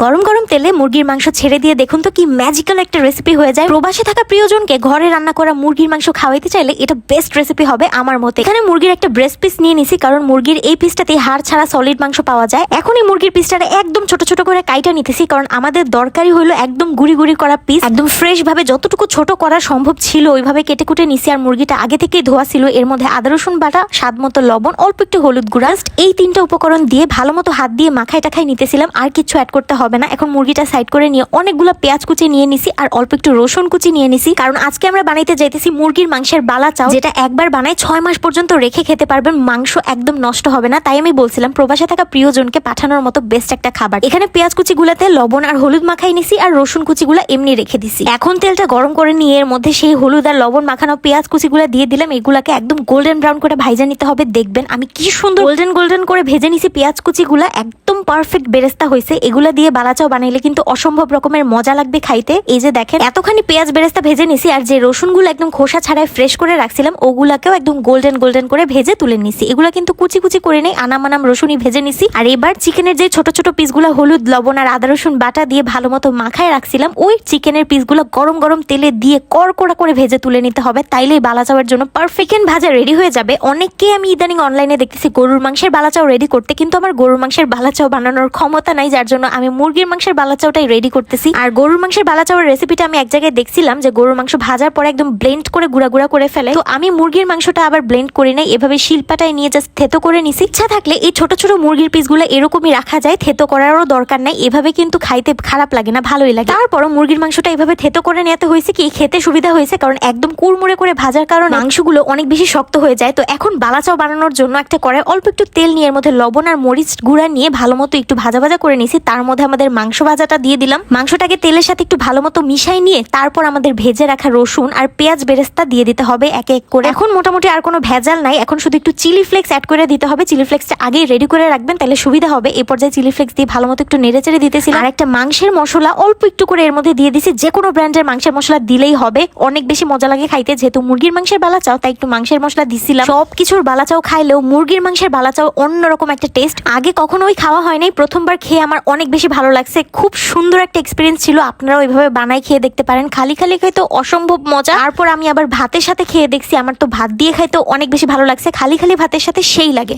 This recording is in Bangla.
গরম গরম তেলে মুরগির মাংস ছেড়ে দিয়ে দেখুন তো কি ম্যাজিক্যাল একটা রেসিপি হয়ে যায়। প্রবাসে থাকা প্রিয়জনকে ঘরে রান্না করা মুরগির মাংস খাওয়াইতে চাইলে এটা বেস্ট রেসিপি হবে আমার মতে। এখানে মুরগির একটা ব্রেস্ট পিস নিয়ে নিছি, কারণ মুরগির এই পিসটাতে হাড় ছাড়া সলিড মাংস পাওয়া যায়। এখনই মুরগির পিসটা একদম ছোট ছোট করে কাইটা নিতেছি, কারণ আমাদের দরকারি হলো একদম গুড়ি গুড়ি করা পিস একদম ফ্রেশ ভাবে যতটুকু ছোট করা সম্ভব ছিল, ওইভাবে কেটে কুটে নিছি আর মুরগিটা আগে থেকেই ধোয়া ছিল। এর মধ্যে আদা, রসুন বাটা, স্বাদ মতো লবণ, অল্প একটু হলুদ গুঁড়া। এই তিনটা উপকরণ দিয়ে ভালো মতো হাত দিয়ে মাখায় টাখায় নিতেছিলাম, আর কিছু অ্যাড করতে হবে না। এখন মুরগিটা সাইড করে নিয়ে অনেকগুলো পেঁয়াজ কুচি নিয়ে নিছি আর অল্প একটু রসুন কুচি নিয়ে নিছি। কারণ আজকে আমরা বানাইতে যাইতেছি মুরগির মাংসের বালা চাও যেটা একবার বানায় ছয় মাস পর্যন্ত রেখে খেতে পারবেন, মাংস একদম নষ্ট হবে না। তাই আমি বলছিলাম, প্রবাসে থাকা প্রিয়জনকে পাঠানোর মতো বেস্ট একটা খাবার। এখানে পেঁয়াজ কুচি গুলাতে লবণ আর হলুদ মাখাই নিছি আর রসুন কুচি গুলা এমনি রেখে দিছি। এখন তেলটা গরম করে নিয়ে এর মধ্যে সেই হলুদ আর লবণ মাখানো পেঁয়াজ কুচি গুলা দিয়ে দিলাম। এগুলাকে একদম গোল্ডেন ব্রাউন করে ভাইজা নিতে হবে। দেখবেন আমি কি সুন্দর গোল্ডেন গোল্ডেন করে ভেজে নিছি পেঁয়াজ কুচি গুলা একদম পারফেক্ট বেরেস্তা হয়েছে এগুলা দিয়ে বালাচাও বানাইলে কিন্তু অসম্ভব রকমের মজা লাগবে খাইতে। এই যে দেখেন, এতখানি পেঁয়াজ বেরেস্তা ভেজে নিছি আর যে রসুনগুলো একদম খোসা ছাড়াই ফ্রেশ করে রাখছিলাম, ওগুলাকেও একদম গোল্ডেন গোল্ডেন করে ভেজে তুলে নিছি। এগুলো কিন্তু কুচি কুচি করে নেই, আনাম আনাম রসুনই ভেজে নিছি। আর এবার চিকেনের যে ছোট ছোট পিসগুলো হলুদ, লবণ আর আদা রসুন বাটা দিয়ে ভালো মতো মাখায় রাখছিলাম, ওই চিকেনের পিসগুলো গরম গরম তেলে দিয়ে কড়কড়া করে ভেজে তুলে নিতে হবে, তাইলেই বালাচাওয়ার জন্য পারফেক্ট ভাজা রেডি হয়ে যাবে। অনেককে আমি ইদানিং অনলাইনে দেখতেছি গরুর মাংসের বালাচাও রেডি করতে, কিন্তু আমার গরুর মাংসের বালাচাও বানানোর ক্ষমতা নাই, যার জন্য আমি মুরগির মাংসের বালাচাওটাই রেডি করতেছি। আর গরুর মাংসের বালাচাওয়ার রেসিপিটা আমি এক জায়গায় দেখছিলাম যে গরুর মাংস ভাজার পরে একদম ব্লেন্ড করে গুঁড়া গুঁড়া করে ফেলে। তো আমি মুরগির মাংসটা আবার ব্লেন্ড করি নাই, এভাবে শিল্পাটায় নিয়ে জাস্ট থেতো করে নিছি। ইচ্ছা থাকলে এই ছোট ছোট মুরগির পিসগুলো এরকমই রাখা যায়, থেতো করারও দরকার নাই, এভাবে কিন্তু খাইতে খারাপ লাগে না, ভালোই লাগে। তারপরও মুরগির মাংসটা এভাবে থেতো করে নেওয়াতে হয়েছে কি, খেতে সুবিধা হয়েছে, কারণ একদম কুড়মুড়ে করে ভাজার কারণে মাংসগুলো অনেক বেশি শক্ত হয়ে যায়। তো এখন বালাচাও বানানোর জন্য একটা কড়াই, অল্প একটু তেল নিয়ে এর মধ্যে লবণ আর মরিচ গুঁড়া নিয়ে ভালো মতো একটু ভাজা ভাজা করে নিছি, তার মধ্যে আমাদের মাংস ভাজাটা দিয়ে দিলাম। মাংসটাকে তেলের সাথে একটু ভালো মতো মিশাই নিয়ে তারপর আমাদের ভেজে রাখা রসুন আর পেঁয়াজ বেরেস্তা দিয়ে দিতে হবে এক এক করে। এখন মোটামুটি আর কোনো ভেজাল নাই। এখন শুধু একটু চিলি ফ্লেক্স অ্যাড করে দিতে হবে। চিলি ফ্লেক্সটা আগেই রেডি করে রাখবেন, তাহলে সুবিধা হবে। এই পর্যায়ে চিলি ফ্লেক্স দিয়ে ভালো মতো একটু নেড়ে চেড়ে দিতেছিলাম। আর একটা মাংসের মশলা অল্প একটু করে এর মধ্যে দিয়ে দিছি। যে কোনো ব্র্যান্ডের মাংসের মশলা দিলেই হবে। অনেক বেশি মজা লাগে খাইতে। যেহেতু মুরগির মাংসের বালা চাও তাই একটু মাংসের মশলা দিছিলাম। সব কিছুর বালা চাও খাইলেও মুরগির মাংসের বালা চাও অন্যরকম একটা টেস্ট আগে কখনোই খাওয়া হয় নাই। প্রথমবার খেয়ে আমার অনেক বেশি ভালো লাগছে। খুব সুন্দর একটা এক্সপিরিয়েন্স ছিল। আপনারা ওইভাবে বানাই খেয়ে দেখতে পারেন। খালি খালি খাইতে অসম্ভব মজা। তারপর আমি আবার ভাতের সাথে খেয়ে দেখছি। আমার তো ভাত দিয়ে খাইতে অনেক বেশি ভালো লাগছে। খালি খালি ভাতের সাথে সেই লাগে।